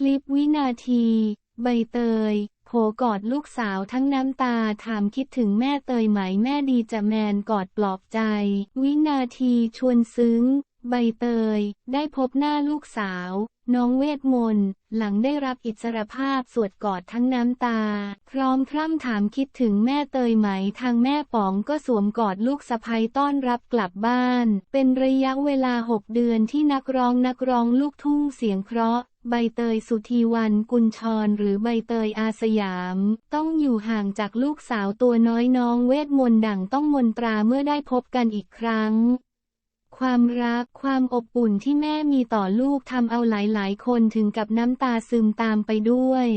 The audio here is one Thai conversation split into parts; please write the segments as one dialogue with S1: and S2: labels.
S1: คลิปวินาที ใบเตย โผกอดลูกสาวทั้งน้ำตาถามคิดถึงแม่เตยไหมแม่ดีจะแมนกอดปลอบใจ วินาทีชวนซึ้ง ใบเตย ได้พบหน้าลูกสาว น้องเวทมนต์หลังได้รับอิสรภาพสวดกอดทั้งน้ำตา พร้อมพร่ำถามคิดถึงแม่เตยไหมทางแม่ป๋องก็สวมกอดลูกสะใภ้ต้อนรับกลับบ้าน เป็นระยะเวลาหกเดือนที่นักร้องนักร้องลูกทุ่งเสียงเพราะ ใบเตยสุธีวันกุลชรหรือใบเตยอาสยาม ต้องอยู่ห่างจากลูกสาวตัวน้อยน้องเวทมนต์ดั่งต้องมนตราเมื่อได้พบกันอีกครั้ง ความรักความอบอุ่นที่แม่มีต่อลูกทำเอาหลายๆ คนถึงกับน้ำตาซึมตามไปด้วย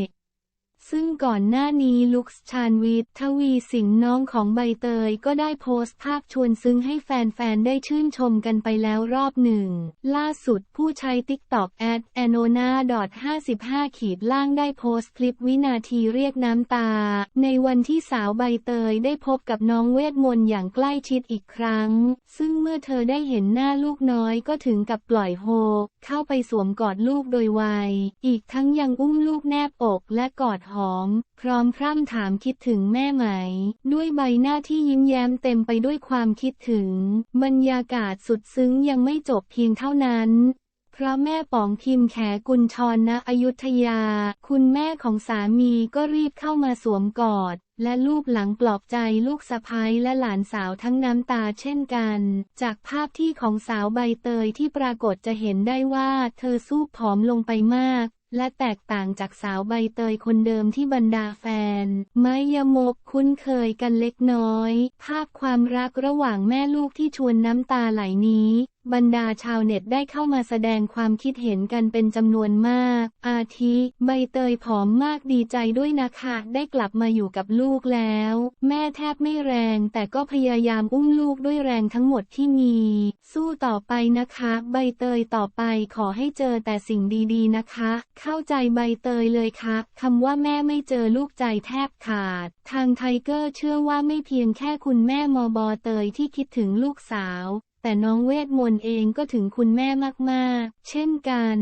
S1: ซึ่งก่อนหน้านี้ลุคส์ชาญวิทย์ทวีสิงห์น้องของใบเตยก็ได้โพสต์ภาพชวนซึ้งให้แฟนๆ ได้ชื่นชมกันไปแล้วรอบหนึ่ง ล่าสุดผู้ใช้ TikTok at anona 55ขีดล่างได้โพสต์คลิปวินาทีเรียกน้ำตา ในวันที่สาวใบเตยได้พบกับน้องเวทมนต์อย่างใกล้ชิดอีกครั้ง ซึ่งเมื่อเธอได้เห็นหน้าลูกน้อยก็ถึงกับปล่อยโฮ เข้าไปสวมกอดลูกโดยไวอีกทั้งยังอุ้มลูกแนบอกและกอดหอม พร้อมพร่ำถามคิดถึงแม่ไหม ด้วยใบหน้าที่ยิ้มแย้มเต็มไปด้วยความคิดถึง บรรยากาศสุดซึ้งยังไม่จบเพียงเท่านั้นเพราะแม่ป๋องพิมพ์แขกุลชรณอยุธยา คุณแม่ของสามีก็รีบเข้ามาสวมกอด และลูบหลังปลอบใจลูกสะพ้ยและหลานสาวทั้งน้ำตาเช่นกัน จากภาพที่ของสาวใบเตยที่ปรากฏจะเห็นได้ว่า เธอสู้ผอมลงไปมาก และแตกต่างจากสาวใบเตยคนเดิมที่บรรดาแฟน ไม่ยมกคุ้นเคยกันเล็กน้อย ภาพความรักระหว่างแม่ลูกที่ชวนน้ำตาไหลนี้ บรรดาชาวเน็ตได้เข้ามาแสดงความคิดเห็นกันเป็นจำนวนมาก อาทิ ใบเตยผอมมากดีใจด้วยนะคะ ได้กลับมาอยู่กับลูกแล้ว แม่แทบไม่แรงแต่ก็พยายามอุ้มลูกด้วยแรงทั้งหมดที่มี สู้ต่อไปนะคะ ใบเตยต่อไปขอให้เจอแต่สิ่งดีๆนะคะ เข้าใจใบเตยเลยค่ะคำว่าแม่ไม่เจอลูกใจแทบขาด ทางไทเกอร์เชื่อว่าไม่เพียงแค่คุณแม่มอบอเตยที่คิดถึงลูกสาว แต่น้องเวทมนต์เองก็ถึงคุณแม่มากๆ เช่นกัน